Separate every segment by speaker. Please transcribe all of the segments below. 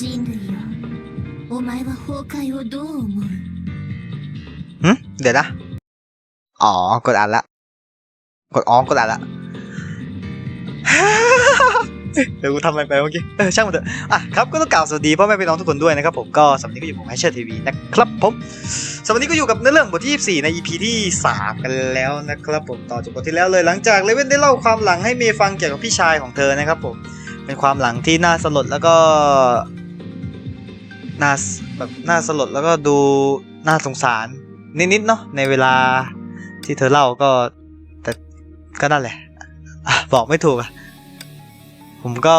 Speaker 1: 人類よお前は崩壊をどう思う
Speaker 2: หึเดี๋ยวนะ อ๋อ กดอ่านละ กดอ๋อกดอ่านละ เดี๋ยวกูทำอะไรไปเมื่อกี้ เออช่างมันเถอะ อ่ะครับ ก็ต้องกล่าวสวัสดีพ่อแม่พี่น้องทุกคนด้วยนะครับผม ก็สำหรับวันนี้ก็อยู่ผมไฮเชอร์ทีวีนะครับผมสำหรับวันนี้ก็อยู่กับเนื้อเรื่องบทที่ 24 ใน EP ที่ 3 กันแล้วนะครับผม ต่อจากบทที่แล้วเลย หลังจากเลเว่นได้เล่าความหลังให้เมย์ฟังเกี่ยวกับพี่ชายของเธอนะครับผม เป็นความหลังที่น่าสลดแล้วก็ น่าแบบน่าสลดแล้วก็ดูน่าสงสารนิดๆเนาะในเวลาที่เธอเล่าก็แต่ก็นั่นแหละบอกไม่ถูกอะผมก็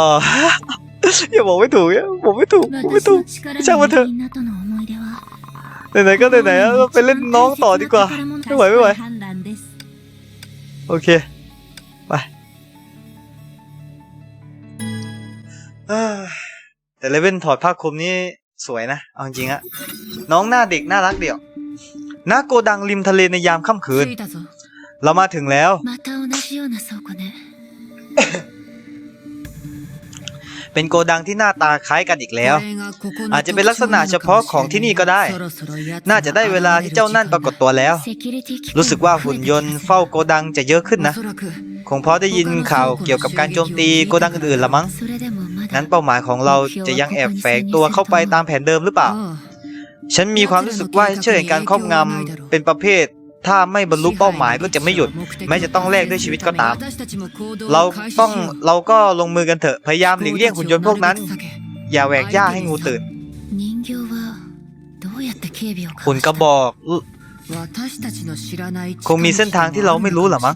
Speaker 2: อย่าบอกไม่ถูกอย่าบอกไม่ถูกไม่ถูก
Speaker 1: ช่างมันเถอะ
Speaker 2: ไหนๆก็ไหนๆแล้วไปเล่นน้องต่อดีกว่าไม่ไหวไม่ไหวโอเคไปแต่เลเว่นถอดภาคคมนี้ สวยนะ เอาจริงอะน้องหน้าเด็กน่ารักเดี่ยวนาโกดังริมทะเลในยามค่ำคืน เรามาถึงแล้ว เป็นโกดังที่หน้าตาคล้ายกันอีกแล้ว อา
Speaker 3: อา
Speaker 2: จ
Speaker 3: จ
Speaker 2: จะ
Speaker 3: จะ
Speaker 2: เป็
Speaker 3: เป็นน
Speaker 2: ลั
Speaker 3: ลั
Speaker 2: ก
Speaker 3: ก
Speaker 2: ษ
Speaker 3: ษ
Speaker 2: ณะ
Speaker 3: ณะ
Speaker 2: เฉ
Speaker 3: เฉ
Speaker 2: พาะ
Speaker 3: พาะ
Speaker 2: ข
Speaker 3: ข
Speaker 2: อ
Speaker 3: องง
Speaker 2: ที่
Speaker 3: ที่
Speaker 2: นี่
Speaker 3: นี่
Speaker 2: ก็
Speaker 3: ก็
Speaker 2: ได้
Speaker 3: ได้
Speaker 2: น่า
Speaker 3: น่า
Speaker 2: จะ
Speaker 3: จะ
Speaker 2: ได้
Speaker 3: ได้
Speaker 2: เว
Speaker 3: เว
Speaker 2: ลา
Speaker 3: ลา
Speaker 2: ที่
Speaker 3: ที่
Speaker 2: เจ้า
Speaker 3: เจ้า
Speaker 2: นั่
Speaker 3: นั่
Speaker 2: น
Speaker 3: น
Speaker 2: ป
Speaker 3: ป
Speaker 2: รารา
Speaker 3: กก
Speaker 2: ฏ
Speaker 3: ฏ
Speaker 2: ตั
Speaker 3: ตัวว
Speaker 2: แล้ว รู้
Speaker 1: รู้
Speaker 2: สึ
Speaker 1: สึ
Speaker 2: ก
Speaker 1: ก
Speaker 2: ว่า
Speaker 1: ว่า
Speaker 2: หุ่
Speaker 1: หุ่
Speaker 2: น
Speaker 1: น
Speaker 2: ย
Speaker 1: ย
Speaker 2: น
Speaker 1: น
Speaker 2: ต์
Speaker 1: ต์
Speaker 2: เฝ้า
Speaker 1: เฝ้า
Speaker 2: โก
Speaker 1: โก
Speaker 2: ดั
Speaker 1: ดั
Speaker 2: ง
Speaker 1: ง
Speaker 2: จะเยอะขึ้นนะ คงเพราะได้ยินข่าวเกี่ยวกับการโจมตีโกดังอื่นๆละมั้งงั้
Speaker 1: งั้
Speaker 2: น
Speaker 1: น
Speaker 2: เป้า
Speaker 1: เป้า
Speaker 2: หมายของเราจะยังแอบแฝงตัวเข้าไปตามแผนเดิมหรือเปล่า ฉันมีความรู้สึกว่าเชื่อในการครอบงำเป็นประเภท ถ้าไม่บรรลุเป้าหมายก็จะไม่หยุด แม้จะต้องแลกด้วยชีวิตก็ตาม เรา
Speaker 3: เรา
Speaker 2: ต้
Speaker 3: ต้
Speaker 2: อ
Speaker 3: องง
Speaker 2: เราก็ลงมือกันเถอะ พยายามห
Speaker 3: ห
Speaker 2: ลี
Speaker 3: ลี
Speaker 2: ก
Speaker 3: ก
Speaker 2: เลี่
Speaker 3: เลี่
Speaker 2: ย
Speaker 3: ย
Speaker 2: ง
Speaker 3: ง
Speaker 2: หุ่
Speaker 3: หุ่
Speaker 2: น
Speaker 3: น
Speaker 2: ย
Speaker 3: ย
Speaker 2: น
Speaker 3: น
Speaker 2: ต์
Speaker 3: ต์
Speaker 2: พ
Speaker 3: พ
Speaker 2: ว
Speaker 3: ว
Speaker 2: ก
Speaker 3: ก
Speaker 2: นั้
Speaker 3: นั้นน
Speaker 2: อย่าแหวกหญ้าให้งูตื่นหุ่นกระบอก
Speaker 3: คงมีเส้นทางที่เราไม่รู้หรอมั้ง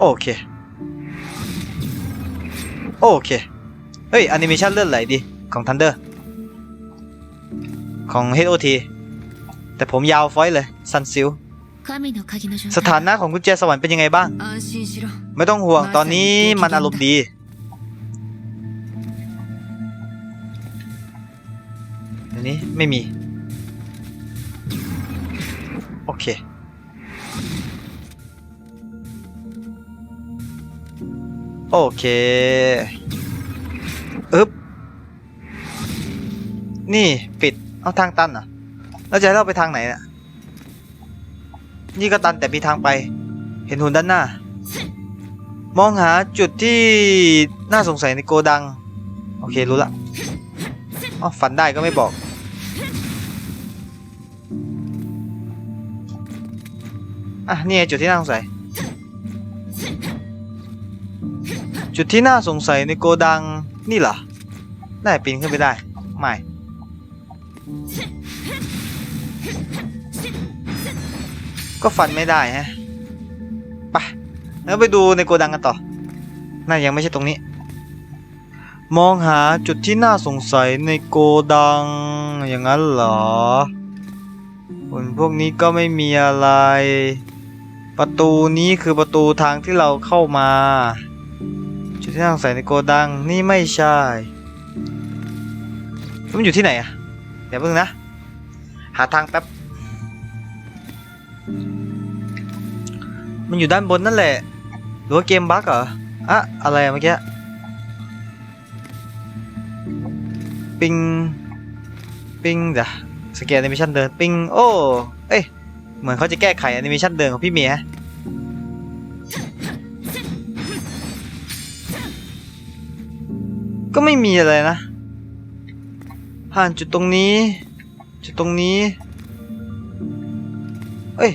Speaker 2: โอเค โอเค เฮ้ยแอนิเมชันเลื่อนไหลดีของ Thunder ของ HOT แต่ผมยาวฟอยเลยซันซิลสถานะของกุญแจสวรรค์เป็นยังไงบ้าง ไม่ต้องห่วงตอนนี้มันอารมณ์ดี อันนี้ไม่มี โอเค โอเคอึ๊บนี่ ปิด เอาทางตันเหรอะแล้วจะให้เราไปทางไหนน่ะ นี่ก็ตันแต่มีทางไป เห็นหุ่นด้านหน้า มองหาจุดที่น่าสงสัยในโกดัง โอเครู้ละอ๋อฝันได้ก็ไม่บอกอะนี่จุดที่น่าสงสัย จุดที่น่าสงสัยในโกดังนี่เหรอได้ปีนขึ้นไปได้ ไม่ ก็ฟันไม่ได้ฮะไปแล้วไปดูในโกดังกันต่อ น่ายังไม่ใช่ตรงนี้ มองหาจุดที่น่าสงสัยในโกดังอย่างนั้นเหรอหุ่นพวกนี้ก็ไม่มีอะไร ประตูนี้คือประตูทางที่เราเข้ามา จุดที่น่าสงสัยในโกดังนี่ไม่ใช่ มันอยู่ที่ไหนอะ เดี๋ยวเพิ่งนะ หาทางแป๊บ มันอยู่ด้านบนนั่นแหละ หรือว่าเกมบั๊กเหรออะอะไรเมื่อกี้ ปิง ปิงเดี๋ยวสแกนแอนิเมชันเดิน ปิง โอ้ เอ้ย เหมือนเขาจะแก้ไขแอนิเมชันเดินของพี่เมียก็ไม่มีอะไรนะ ผ่านจุดตรงนี้ จุดตรงนี้ เอ้ย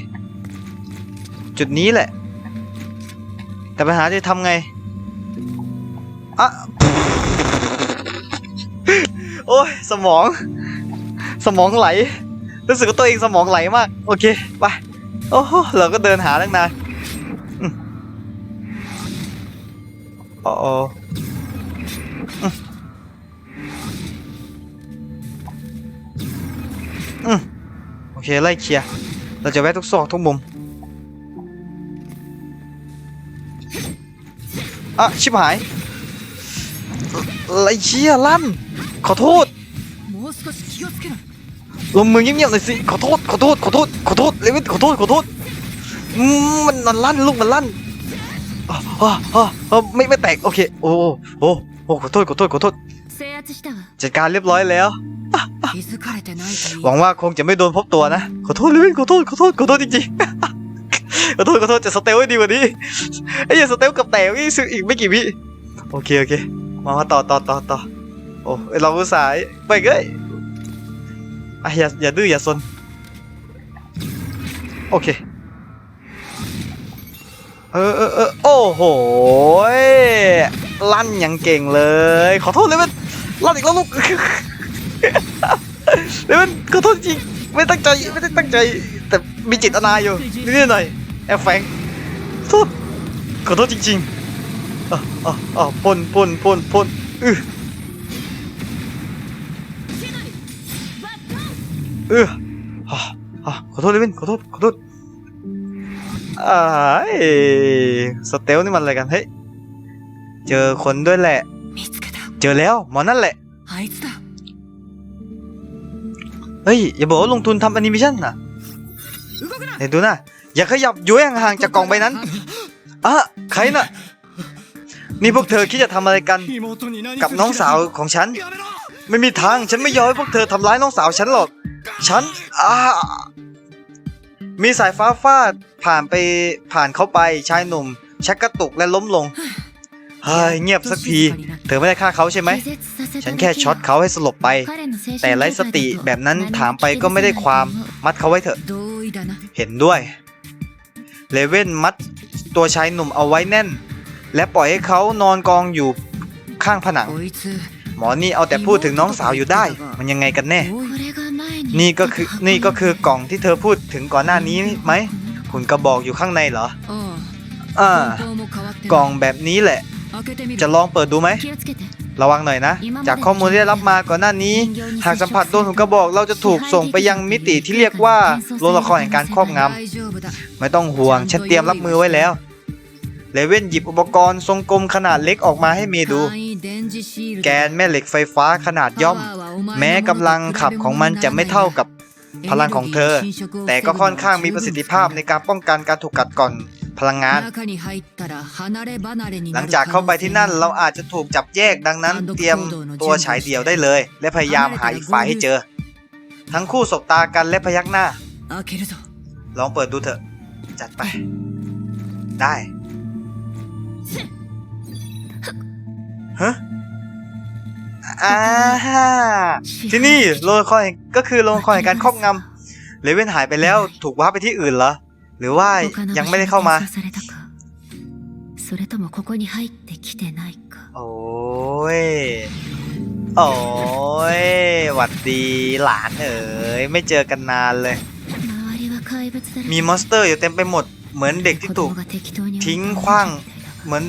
Speaker 2: จุดนี้แหละ แต่ปัญหาจะทำไงอะโอ้ย สมอง สมองไหล รู้สึกว่าตัวเองสมองไหลมาก โอเค ไป โอ้โห เราก็เดินหาตั้งนานอืมอ๋ โอเคไล่เคลียเราจะแวะทุกซอกทุกมุมอะชิบหายไล่เชียลั่น ขอโทษลงมือเงียบๆเลยสิขอโทษขอโทษขอโทษขอโทษเลวินขอโทษขอโทษมันมันลั่นลูกมันลั่นอ๋ออ๋ออ๋อไม่ไม่แตกโอเคโอ้โอ้โอ้ขอโทษขอโทษขอโทษ จัดการเรียบร้อยแล้ว หวังว่าคงจะไม่โดนพบตัวนะ ขอโทษเลยขอโทษขอโทษขอโทษจริงๆ ขอโทษขอโทษจะสเตลให้ดีกว่านี้ไอ้ยังสเตลกับแต่อีกอีกไม่กี่วิโอเคโอเค มามาต่อต่อต่อต่อโอ้เราผู้สายไปเอ้ยอ้อย่าอย่าดื้ออย่าซนโอเคเออเออเออโอ้โหลั่นอย่างเก่งเลย ขอโทษเลยมัน รอดอีกแล้วลูกเดี๋ยวมันขอโทษจริงไม่ตั้งใจไม่ได้ตั้งใจ แต่มีจิตอนาอยู่นิดหน่อยแอบแฝงโทษขอโทษจริงๆอ๋ออ๋ออ๋อปนปนปนปนออเออขอโทษเลยเว้นขอโทษขอโทษไอ้สเตลนี่มันอะไรกันเฮ้ยเจอคนด้วยแหละ เจอแล้วหมอนั่นแหละเฮ้ยอย่าบอกว่าลงทุนทำแอนิเมชันนะไหนดูนะอย่าขยับยุ้ยห่างๆจากกล่องใบนั้นอะใครน่ะนี่พวกเธอคิดจะทำอะไรกัน กับน้องสาวของฉัน ไม่มีทางฉันไม่ยอมให้พวกเธอทำร้ายน้องสาวฉันหรอก ฉันอ่ามีสายฟ้าฟาดผ่านไปผ่านเข้าไปชายหนุ่มชักกระตุกและล้มลง เฮ้ยเงียบสักที เธอไม่ได้ฆ่าเขาใช่ไหม ฉันแค่ช็อตเขาให้สลบไป แต่ไร้สติแบบนั้นถามไปก็ไม่ได้ความมัดเขาไว้เถอะ เห็นด้วย เลเว่นมัดตัวชายหนุ่มเอาไว้แน่น และปล่อยให้เขานอนกองอยู่ข้างผนัง หมอนี่เอาแต่พูดถึงน้องสาวอยู่ได้ มันยังไงกันแน่ นี่ก็คือนี่ก็คือกล่องที่เธอพูดถึงก่อนหน้านี้ไหมหุ่นกระบอกอยู่ข้างในเหรออ่ากล่องแบบนี้แหละ จะลองเปิดดูไหม ระวังหน่อยนะ จากข้อมูลที่ได้รับมาก่อนหน้านี้ หากสัมผัสโดนถุงกระบอก เราจะถูกส่งไปยังมิติที่เรียกว่าโลละครแห่งการครอบงำไม่ต้องห่วงฉันเตรียมรับมือไว้แล้วเลเว่นหยิบอุปกรณ์ทรงกลมขนาดเล็กออกมาให้เมดู แกนแม่เหล็กไฟฟ้าขนาดย่อม แม้กำลังขับของมันจะไม่เท่ากับพลังของเธอ แต่ก็ค่อนข้างมีประสิทธิภาพในการป้องกันการถูกกัดก่อน พลังงาน หลังจากเข้าไปที่นั่นเราอาจจะถูกจับแยกดังนั้น เตรียมตัวฉายเดี่ยวได้เลย และพยายามหาอีกฝ่ายให้เจอ ทั้งคู่สบตากันและพยักหน้า ลองเปิดดูเถอะ จัดไป ได้ฮะอ่าที่นี่โรงคอยก็คือโรงคอยการครอบงำเลเว่นหายไปแล้วถูกว้าไปที่อื่นเหรอ หรือว่ายังไม่ได้เข้ามาโอ้ย โอ้ยหวัดดีหลานเอ๋ยไม่เจอกันนานเลย มีมอนสเตอร์อยู่เต็มไปหมด เหมือนเด็กที่ถูกทิ้งขว้าง เหมือน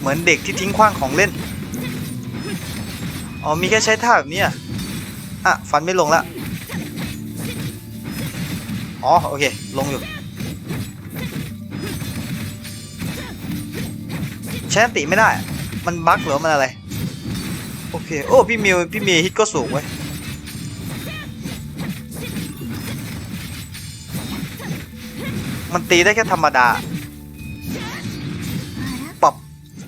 Speaker 2: เหมือนเด็กที่ทิ้งขว้างของเล่น อ๋อมีแค่ใช้ท่าแบบนี้ออะฟันไม่ลงละ อ๋อโอเคลงอยู่ ใช้นติไม่ได้ มันบั๊กหรือมันอะไร โอเค โอ้ พี่มิว พี่มีฮิตก็สูงเว้ยมันตีได้แค่ธรรมดาปรับ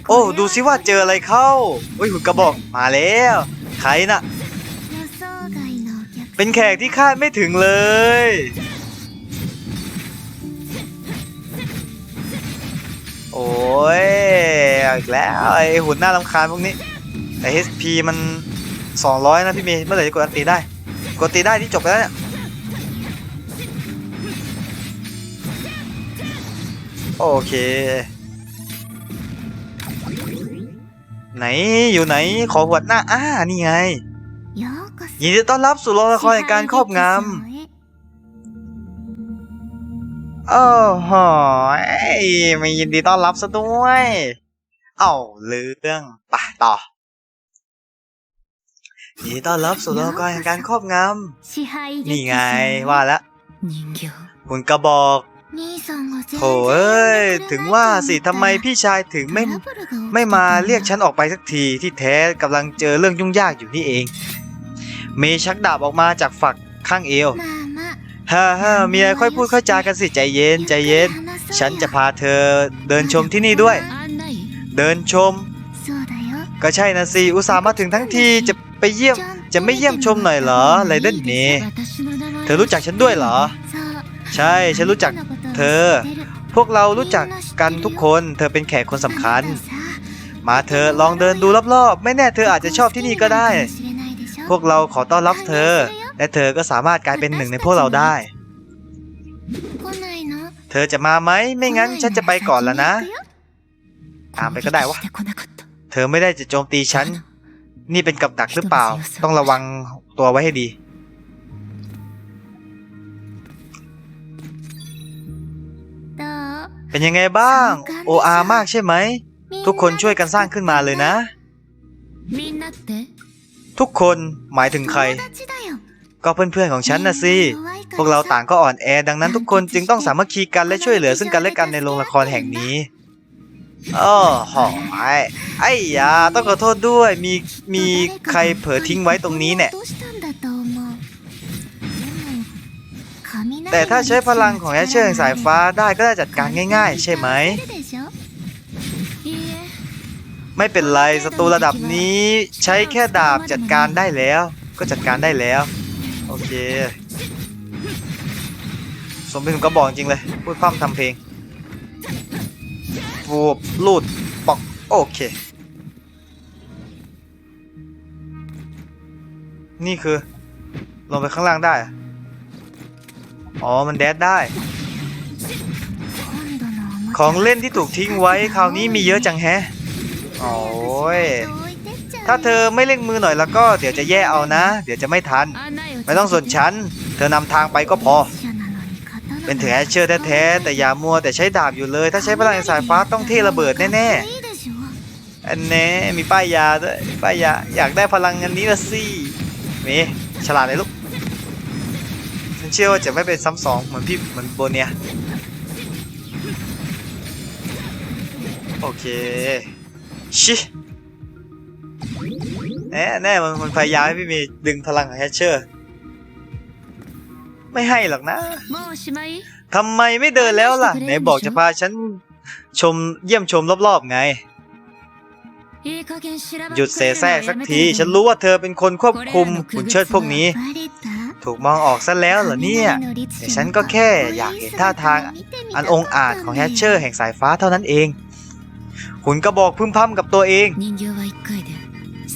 Speaker 2: โอ้ ดูซิว่าเจออะไรเข้าโอ้ยหุ่นกระบอก มาแล้ว ใครนะ่ะ เป็นแขกที่คาดไม่ถึงเลย โอ้ยอีกแล้วไอหุ่นหน้าลำคาญพวกนี้แต่ HP มัน 200 นะพี่เมย์เมื่อไหร่จะกดอัตีได้ กดตีได้ที่จบไปแล้วเนี่ยโอเค ไหนอยู่ไหนขอหวดหน้า อ้า นี่ไง ยินดีต้อนรับสู่โรงละครแห่งการครอบงำ โอ้โหไม่ยินดีต้อนรับซะด้วย เอาเรื่องปะต่อยินดีต้อนรับสู่โลกแห่งการครอบงำนี่ไงว่าแล้วคุณกระบอกโถเอ้ย ถึงว่าสิทำไมพี่ชายถึงไม่ไม่มาเรียกฉันออกไปสักทีที่แท้กำลังเจอเรื่องยุ่งยากอยู่นี่เอง เมชักดาบออกมาจากฝักข้างเอว ฮ่าฮ่ามีอะไรค่อยพูดค่อยจากันสิใจเย็นใจเย็น ฉันจะพาเธอเดินชมที่นี่ด้วย เดินชม ก็ใช่นะสิอุตส่าห์มาถึงทั้งทีจะไปเยี่ยมจะไม่เยี่ยมชมหน่อยเหรอไรเดนนี่เธอรู้จักฉันด้วยเหรอ ใช่ฉันรู้จักเธอ พวกเรารู้จักกันทุกคน เธอเป็นแขกคนสำคัญ มาเธอลองเดินดูรอบๆ ไม่แน่เธออาจจะชอบที่นี่ก็ได้ พวกเราขอต้อนรับเธอ และเธอก็สามารถกลายเป็นหนึ่งในพวกเราได้ เธอจะมาไหม ไม่งั้นฉันจะไปก่อนแล้วนะ ตามไปก็ได้วะ เธอไม่ได้จะโจมตีฉัน นี่เป็นกับดักหรือเปล่า ต้องระวังตัวไว้ให้ดี เป็นยังไงบ้าง โออามากใช่ไหม ทุกคนช่วยกันสร้างขึ้นมาเลยนะ ทุกคนหมายถึงใคร ก็เพื่อนๆของฉันนะสิพวกเราต่างก็อ่อนแอ ดังนั้นทุกคนจึงต้องสามัคคีกันและช่วยเหลือซึ่งกันและกันในโรงละครแห่งนี้อ้อหอไอ้ไอ้ยาต้องขอโทษด้วยมีมีใครเผลอทิ้งไว้ตรงนี้เนี่ยแต่ถ้าใช้พลังของแอชเชอร์แสายฟ้าได้ก็ได้จัดการง่าย ๆ ใช่ไหม ไม่เป็นไรศัตรูระดับนี้ใช้แค่ดาบจัดการได้แล้ว ก็จัดการได้แล้ว โอเค สมเป็นกระบอกจริงเลย พูดพร่ำทำเพลงบูบลูดปอก โอเค นี่คือ ลงไปข้างล่างได้ อ๋อ มันแดดได้ ของเล่นที่ถูกทิ้งไว้ คราวนี้มีเยอะจังแฮะ โอ้ยถ้าเธอไม่เล่งมือหน่อยแล้วก็เดี๋ยวจะแย่เอานะ เดี๋ยวจะไม่ทัน ไม่ต้องสนฉัน เธอนำทางไปก็พอ เป็นถึงแอชเชอร์แท้ๆแต่อย่ามัวแต่ใช้ดาบอยู่เลย ถ้าใช้พลังสายฟ้าต้องเทระเบิดแน่ๆอันแน่มีป้ายยาด้วยป้ายยาอยากได้พลังอันนี้ละสิเมฉลาดเลยลูกฉันเชื่อว่าจะไม่เป็นซ้ำสองเหมือนพี่เหมือนโบเนียโอเคชิแน่แน่มันมันพยายามให้พี่เมย์ดึงพลังของแฮชเชอร์ ไม่ให้หรอกนะทำไมไม่เดินแล้วล่ะไหนบอกจะพาฉันชมเยี่ยมชมรอบๆไง หยุดเสแสร้งสักที ฉันรู้ว่าเธอเป็นคนควบคุมขุนเชิดพวกนี้ ถูกมองออกซะแล้วเหรอเนี่ยแต่ฉันก็แค่อยากเห็นท่าทางอันองอาจของแฮชเชอร์แห่งสายฟ้าเท่านั้นเองคุณก็บอกพึ่มพำกับตัวเอง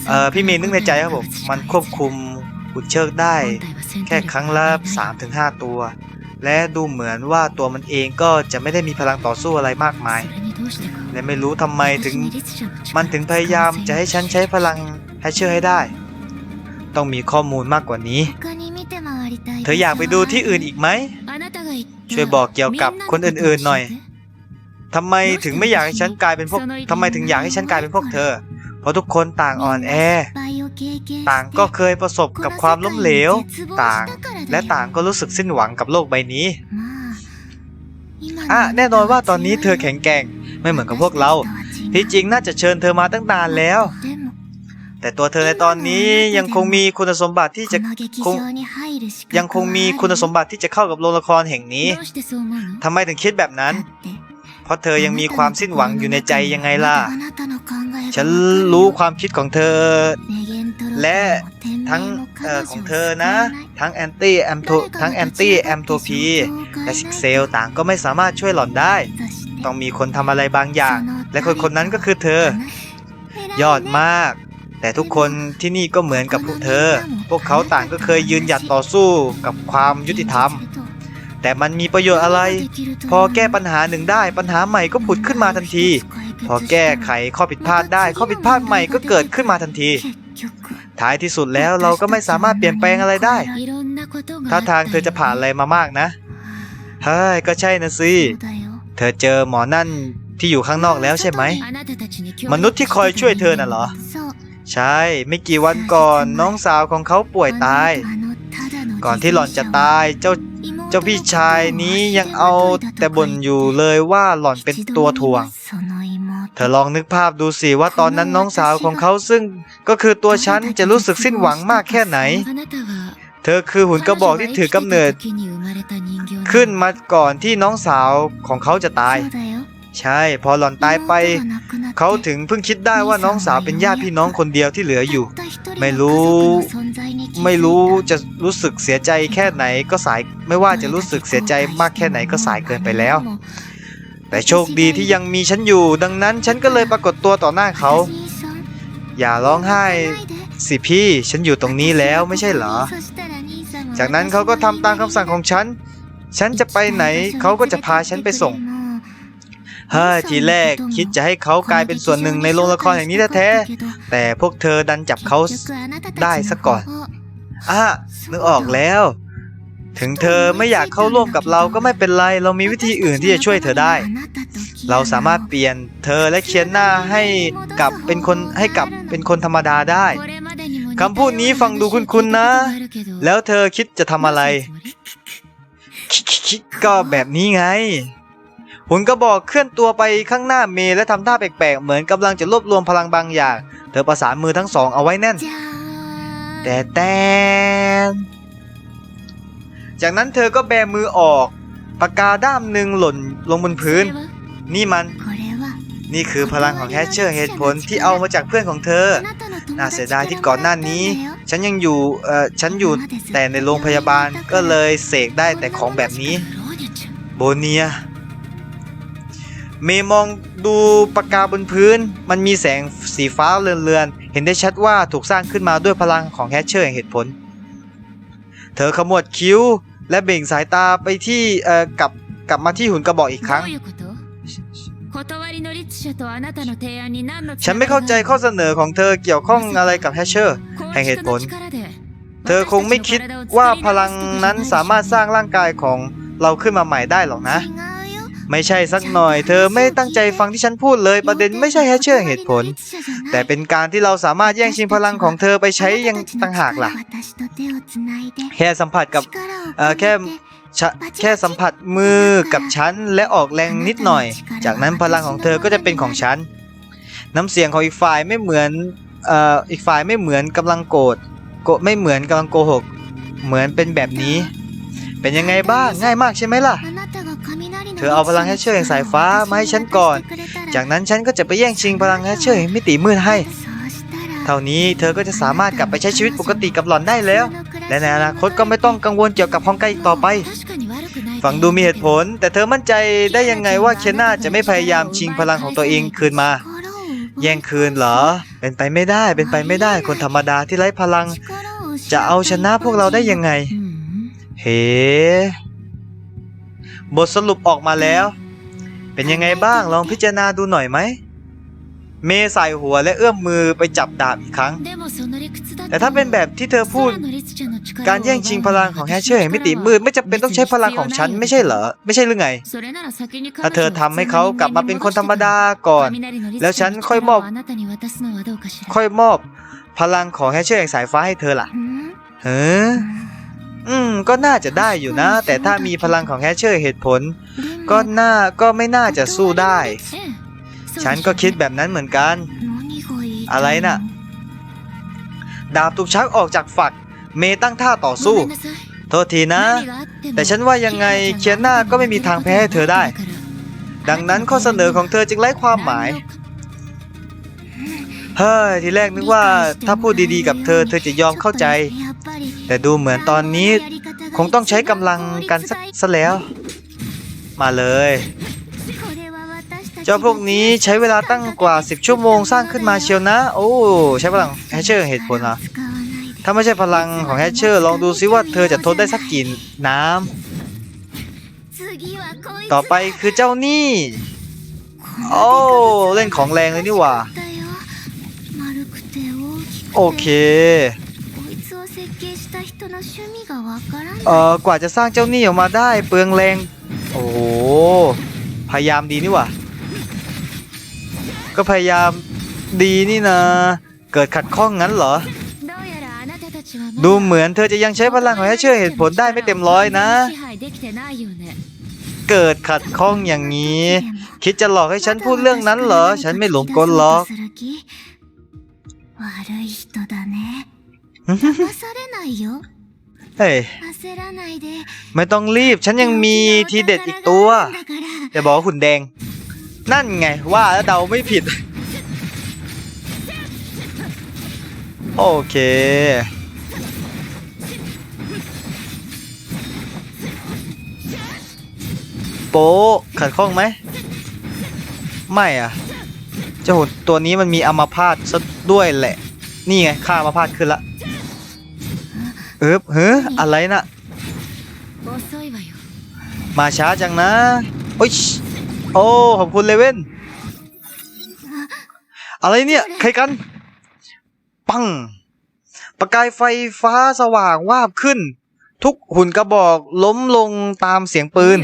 Speaker 2: เออพี่เมย์นึกในใจครับผม มันควบคุม ขุนเชิดได้ แค่ครั้งละ 3-5 ตัว และดูเหมือนว่าตัวมันเองก็จะไม่ได้มีพลังต่อสู้อะไรมากมาย และไม่รู้ทำไมถึงมันถึงพยายามจะให้ฉันใช้พลังแฮชเชอร์ให้ได้ ต้องมีข้อมูลมากกว่านี้ เธออยากไปดูที่อื่นอีกไหม ช่วยบอกเกี่ยวกับคนอื่นๆหน่อยทำไมถึงไม่อยากให้ฉันกลายเป็นพวกทำไมถึงอยากให้ฉันกลายเป็นพวกเธอเพ ราะทุกคนต่างอ่อนแอ ต่างก็เคยประสบกับความล้มเหลว ต่างและต่างก็รู้สึกสิ้นหวังกับโลกใบนี้อะแน่นอนว่าตอนนี้เธอแข็งแกร่งไม่เหมือนกับพวกเรา ที่จริงน่าจะเชิญเธอมาตั้งนานแล้ว แต่ตัวเธอในตอนนี้ยังคงมีคุณสมบัติที่จะยังคงมีคุณสมบัติที่จะเข้ากับโรงละครแห่งนี้ทำไมถึงคิดแบบนั้น เพราะเธอยังมีความสิ้นหวังอยู่ในใจยังไงล่ะ ฉันรู้ความคิดของเธอ และทั้งออของเธอนะ ทั้งแอนตี้แอมโททั้งแอนตี้แอมโทพีและซิกเซลต่างก็ไม่สามารถช่วยหล่อนได้ ต้องมีคนทำอะไรบางอย่าง และคนคนนั้นก็คือเธอ ยอดมาก แต่ทุกคนที่นี่ก็เหมือนกับพวกเธอ พวกเขาต่างก็เคยยืนหยัดต่อสู้กับความยุติธรรม แต่มันมีประโยชน์อะไร พอแก้ปัญหาหนึ่งได้ปัญหาใหม่ก็ผุดขึ้นมาทันที พอแก้ไขข้อผิดพลาดได้ ข้อผิดพลาดใหม่ก็เกิดขึ้นมาทันที ท้ายที่สุดแล้วเราก็ไม่สามารถเปลี่ยนแปลงอะไรได้ถ้าทางเธอจะผ่านอะไรมามากนะเฮ้ยก็ใช่นะสิเธอเจอหมอนั่นที่อยู่ข้างนอกแล้วใช่ไหม มนุษย์ที่คอยช่วยเธอน่ะเหรอ ใช่ ไม่กี่วันก่อนน้องสาวของเขาป่วยตาย ก่อนที่หล่อนจะตายเจ้า เจ้าพี่ชายนี้ยังเอาแต่บ่นอยู่เลยว่าหล่อนเป็นตัวถ่วง เธอลองนึกภาพดูสิว่าตอนนั้นน้องสาวของเขาซึ่งก็คือตัวฉันจะรู้สึกสิ้นหวังมากแค่ไหน เธอคือหุ่นกระบอกที่ถือกำเนิด ขึ้นมาก่อนที่น้องสาวของเขาจะตาย ใช่ พอหล่อนตายไป เขาถึงเพิ่งคิดได้ว่าน้องสาวเป็นญาติพี่น้องคนเดียวที่เหลืออยู่ ไม่รู้ ไม่รู้จะรู้สึกเสียใจแค่ไหนก็สาย ไม่ว่าจะรู้สึกเสียใจมากแค่ไหนก็สายเกินไปแล้ว แต่โชคดีที่ยังมีฉันอยู่ ดังนั้นฉันก็เลยปรากฏตัวต่อหน้าเขา อย่าร้องไห้สิพี่ฉันอยู่ตรงนี้แล้วไม่ใช่เหรอ จากนั้นเขาก็ทำตามคำสั่งของฉัน ฉันจะไปไหนเขาก็จะพาฉันไปส่ง เฮ้ยทีแรกคิดจะให้เขากลายเป็นส่วนหนึ่งในโรงละครอย่างนี้แท้ๆแต่พวกเธอดันจับเขาได้ซะก่อนอะนึกออกแล้ว ถึงเธอไม่อยากเข้าร่วมกับเราก็ไม่เป็นไร เรามีวิธีอื่นที่จะช่วยเธอได้ เราสามารถเปลี่ยนเธอและเคียนหน้าให้กลับเป็นคนให้กลับเป็นคนธรรมดาได้คำพูดนี้ฟังดูคุ้นๆนะ แล้วเธอคิดจะทำอะไรคิคิคิก็แบบนี้ไง หุ่นกระบอกเคลื่อนตัวไปข้างหน้าเมย์และทำท่าแปลกๆ เหมือนกำลังจะรวบรวมพลังบางอย่าง เธอประสานมือทั้งสองเอาไว้แน่น แต่แต่จากนั้นเธอก็แบมือออกปากกาด้ามหนึ่งหล่นลงบนพื้น นี่มัน นี่คือพลังของแฮชเชอร์เหตุผลที่เอามาจากเพื่อนของเธอ น่าเสียดายที่ก่อนหน้านี้ ฉันยังอยู่เอ่อฉันอยู่แต่ในโรงพยาบาลก็เลยเสกได้แต่ของแบบนี้ โบเนีย เมย์มองดูปากกาบนพื้น มันมีแสงสีฟ้าเลือนๆ เห็นได้ชัดว่าถูกสร้างขึ้นมาด้วยพลังของแฮชเชอร์แห่งเหตุผล เธอขมวดคิ้ว และเบ่งสายตาไปที่เอ่อกลับกลับมาที่หุ่นกระบอกอีกครั้ง ฉันไม่เข้าใจข้อเสนอของเธอเกี่ยวข้องอะไรกับแฮชเชอร์แห่งเหตุผล เธอคงไม่คิดว่าพลังนั้นสามารถสร้างร่างกายของเราขึ้นมาใหม่ได้หรอกนะ ไม่ใช่สักหน่อย เธอไม่ตั้งใจฟังที่ฉันพูดเลย ประเด็นไม่ใช่แฮชเชอร์แห่งเหตุผล แต่เป็นการที่เราสามารถแย่งชิงพลังของเธอไปใช้ยังต่างหากล่ะ แค่สัมผัสกับเอ่อแค่แค่สัมผัสมือกับฉันและออกแรงนิดหน่อย จากนั้นพลังของเธอก็จะเป็นของฉัน น้ำเสียงของอีกฝ่ายไม่เหมือนเอ่ออีกฝ่ายไม่เหมือนกำลังโกรธโกไม่เหมือนกำลังโกหก เหมือนเป็นแบบนี้ เป็นยังไงบ้างง่ายมากใช่ไหมล่ะ เธอเอาพลังแฮชเชอร์แห่งสายฟ้ามาให้ฉันก่อน จากนั้นฉันก็จะไปแย่งชิงพลังแฮชเชอร์แห่งมิติมืดให้ เท่านี้เธอก็จะสามารถกลับไปใช้ชีวิตปกติกับหล่อนได้แล้ว และในอนาคตก็ไม่ต้องกังวลเกี่ยวกับฮองไกอีกต่อไปฟังดูมีเหตุผล แต่เธอมั่นใจได้ยังไงว่าเคนนาจะไม่พยายามชิงพลังของตัวเองคืนมา แย่งคืนเหรอ เป็นไปไม่ได้เป็นไปไม่ได้คนธรรมดาที่ไร้พลัง จะเอาชนะพวกเราได้ยังไง เฮ้ บทสรุปออกมาแล้ว เป็นยังไงบ้างลองพิจารณาดูหน่อยไหม เมย์ใส่หัวและเอื้อมมือไปจับดาบอีกครั้ง แต่ถ้าเป็นแบบที่เธอพูด การแย่งชิงพลังของแฮชเชอร์แห่งมิติมืดไม่จำเป็นต้องใช้พลังของฉันไม่ใช่เหรอ ไม่ใช่หรือไง
Speaker 3: ถ้าเธอทำให้เขากลับมาเป็นคนธรรมดาก่อน แล้วฉันค่อยมอบ
Speaker 2: ค่อยมอบ พลังของแฮชเชอร์แห่งสายฟ้าให้เธอล่ะเฮ้อ อืม ก็น่าจะได้อยู่นะ แต่ถ้ามีพลังของแฮชเชอร์เหตุผล ก็น่าก็ไม่น่าจะสู้ได้ ฉันก็คิดแบบนั้นเหมือนกัน อะไรน่ะ ดาบถูกชักออกจากฝัก เมตั้งท่าต่อสู้ โทษทีนะ แต่ฉันว่ายังไงเคียน่าก็ไม่มีทางแพ้ให้เธอได้ ดังนั้นข้อเสนอของเธอจึงไร้ความหมายเฮ้ยทีแรกนึกว่าถ้าพูดดีๆกับเธอ เธอจะยอมเข้าใจ แต่ดูเหมือนตอนนี้คงต้องใช้กำลังกันสักซะแล้ว มาเลย เจ้าพวกนี้ใช้เวลาตั้งกว่า 10 ชั่วโมงสร้างขึ้นมาเชียวนะ โอ้ ใช้พลังแฮชเชอร์เหตุผลเหรอถ้าไม่ใช่พลังของแฮชเชอร์ ลองดูซิว่าเธอจะทนได้สักกี่น้ำต่อไปคือเจ้านี่ โอ้ เล่นของแรงเลยนี่หว่า โอเค เอ่อกว่าจะสร้างเจ้าหนี่ออกมาได้เปลืองแรง โอ้โห พยายามดีนี่หว่า ก็พยายามดีนี่นะ เกิดขัดข้องงั้นเหรอ ดูเหมือนเธอจะยังใช้พลังของแฮชเชอร์เหตุผลได้ไม่เต็มร้อยนะ เกิดขัดข้องอย่างนี้ คิดจะหลอกให้ฉันพูดเรื่องนั้นเหรอ ฉันไม่หลงกลหรอก เฮ้ย ไม่ต้องรีบ ฉันยังมีทีเด็ดอีกตัวจะบอกว่าหุ่นแดง นั่นไงว่าแล้วเดาไม่ผิด โอเค โป๊ะขัดข้องไหม ไม่อะเจ้าหุ่นตัวนี้มันมีอัมาพาตซะด้วยแหละ นี่ไงค่าอัมาพาตขึ้นละ เอิเฮ้ออะไรน่ะ มาช้าจังนะ โอ้ยโอ้ ขอบคุณเลเว่น อะไรเนี่ย ใครกัน ปัง ประกายไฟฟ้าสว่างวาบขึ้น ทุกหุ่นกระบอกล้มลงตามเสียงปืน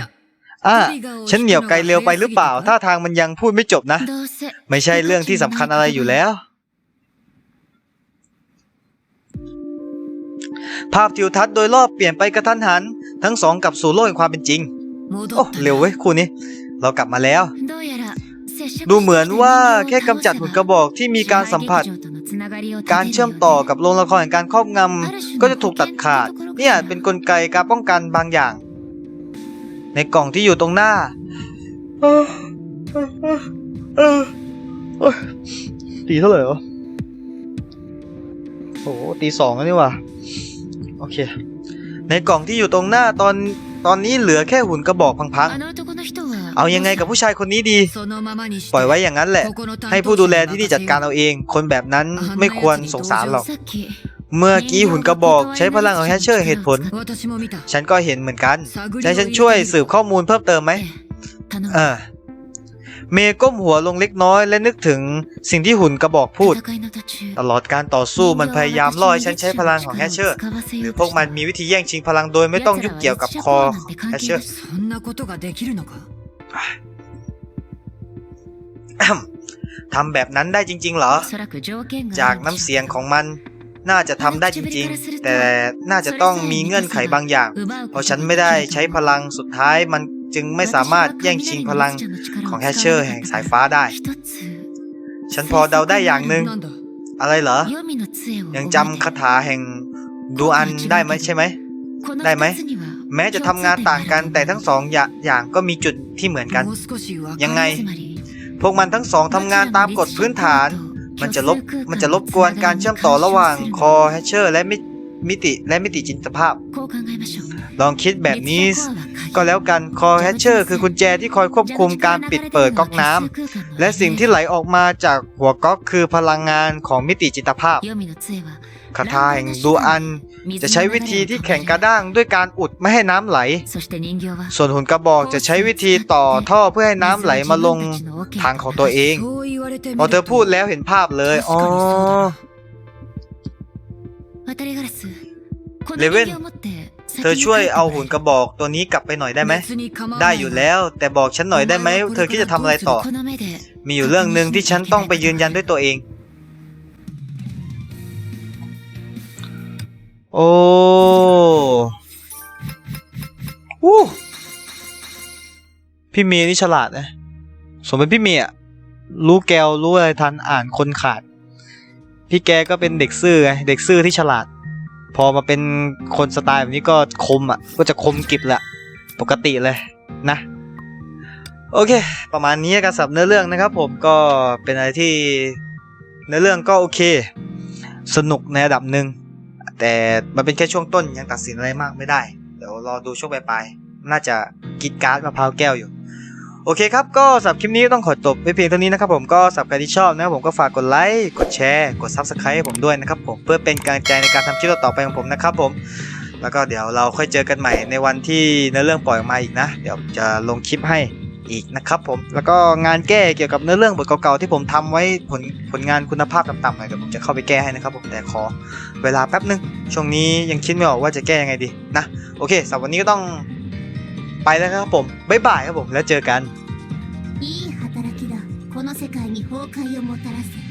Speaker 2: อะฉันเหนียวไกลเร็วไปหรือเปล่า ถ้าทางมันยังพูดไม่จบนะ ไม่ใช่เรื่องที่สำคัญอะไรอยู่แล้ว ภาพทิวทัศน์โดยรอบเปลี่ยนไปกระทันหัน ทั้งสองกลับสู่โลกแห่งความเป็นจริง โอ้เร็วเว้ยคู่นี้ เรากลับมาแล้ว ดูเหมือนว่าแค่กำจัดหุ่นกระบอกที่มีการสัมผัส การเชื่อมต่อกับโรงละครแห่งการครอบงำก็จะถูกตัดขาด เนี่ยเป็นนกลไกการป้องกันบางอย่าง ในกล่องที่อยู่ตรงหน้าตีเท่าไหร่เหรอโอ้ตีสองแล้วนี่ว่ะ โอเค ในกล่องที่อยู่ตรงหน้าตอนตอนนี้เหลือแค่หุ่นกระบอกพังๆ เอายังไงกับผู้ชายคนนี้ดี ปล่อยไว้อย่างนั้นแหละ ให้ผู้ดูแลที่นี่จัดการเอาเอง คนแบบนั้นไม่ควรสงสารหรอก เมื่อกี้หุ่นกระบอกใช้พลังของแฮชเชอร์เหตุผล ฉันก็เห็นเหมือนกันจะฉันช่วยสืบข้อมูลเพิ่มเติมไหมเออ เมย์ก้มหัวลงเล็กน้อยและนึกถึงสิ่งที่หุ่นกระบอกพูด ตลอดการต่อสู้มันพยายามล่อให้ฉันใช้พลังของแฮชเชอร์ หรือพวกมันมีวิธีแย่งชิงพลังโดยไม่ต้องยุ่งเกี่ยวกับคอแฮชเชอร์ทำแบบนั้นได้จริง ๆ เหรอ จากน้ำเสียงของมันน่าจะทำได้จริงๆ แต่น่าจะต้องมีเงื่อนไขบางอย่าง เพราะฉันไม่ได้ใช้พลังสุดท้ายมันจึงไม่สามารถแย่งชิงพลัง ของแฮชเชอร์แห่งสายฟ้าได้ ฉันพอเดาได้อย่างหนึ่งอะไรเหรอ ยังจำคาถาแห่งดูอันได้ไหมใช่ไหม ได้ไหม แม้จะทำงานต่างกันแต่ทั้งสองอย่างก็มีจุดที่เหมือนกัน ยังไง พวกมันทั้งสองทำงานตามกฎพื้นฐาน มันจะลบมันจะลบกวนการเชื่อมต่อระหว่างคอแฮชเชอร์และมิ มิติและมิติจิตภาพ ลองคิดแบบนี้ก็แล้วกันคอแฮชเชอร์คือกุญแจที่คอยควบคุมการปิดเปิดก๊อกน้ำและสิ่งที่ไหลออกมาจากหัวก๊อกคือพลังงานของมิติจิตภาพคาถาแห่งดูอัน จะใช้วิธีที่แข็งกระด้างด้วยการอุดไม่ให้น้ำไหล ส่วนหุ่นกระบอกจะใช้วิธีต่อท่อเพื่อให้น้ำไหลมาลงทางของตัวเองพอเธอพูดแล้วเห็นภาพเลยอ๋อ
Speaker 1: เลเว่น
Speaker 2: เธอช่วยเอาหุ่นกระบอกตัวนี้กลับไปหน่อยได้ไหม ได้อยู่แล้ว แต่บอกฉันหน่อยได้ไหม เธอคิดจะทำอะไรต่อ มีอยู่เรื่องหนึ่งที่ฉันต้องไปยืนยันด้วยตัวเอง โอ้วู้พี่เมียนี่ฉลาดนะ สมเป็นพี่เมียรู้แกวรู้อะไรทันอ่านคนขาด พี่แกก็เป็นเด็กซื่อไงเด็กซื่อที่ฉลาด พอมาเป็นคนสไตล์แบบนี้ก็คมอะ ก็จะคมกิบแหละปกติเลยนะ โอเค ประมาณนี้การสับเนื้อเรื่องนะครับ ผมก็เป็นอะไรที่เนื้อเรื่องก็โอเค สนุกในระดับหนึ่งแต่มันเป็นแค่ช่วงต้นยังตัดสินอะไรมากไม่ได้ เดี๋ยวรอดูช่วงปลายๆน่าจะกรีดการ์ดมะพร้าวแก้วอยู่ โอเคครับ ก็สำหรับคลิปนี้ต้องขอจบไปเพียงเท่านี้นะครับผมก็สำหรับใครที่ชอบนะครับผมก็ฝากกดไลค์กดแชร์กด Subscribe ให้ผมด้วยนะครับผมเพื่อเป็นกำลังใจในการทำคลิปต่อไปของผมนะครับผม แล้วก็เดี๋ยวเราค่อยเจอกันใหม่ในวันที่เนื้อเรื่องปล่อยออกมาอีกนะ เดี๋ยวจะลงคลิปให้อีกนะครับผมแล้วก็งานแก้เกี่ยวกับเนื้อเรื่องบทเก่าๆที่ผมทำไว้ผลผลงานคุณภาพต่ำๆหน่อยเดี๋ยวผมจะเข้าไปแก้ให้นะครับผมแต่ขอเวลาแป๊บนึงช่วงนี้ยังคิดไม่ออกว่าจะแก้ยังไงดีนะโอเคสำหรับวันนี้ก็ต้อง ไปแล้วนะครับผม บ๊ายบายครับผมแล้วเจอกัน
Speaker 4: いい働きだこの世界に崩壊をもたらせ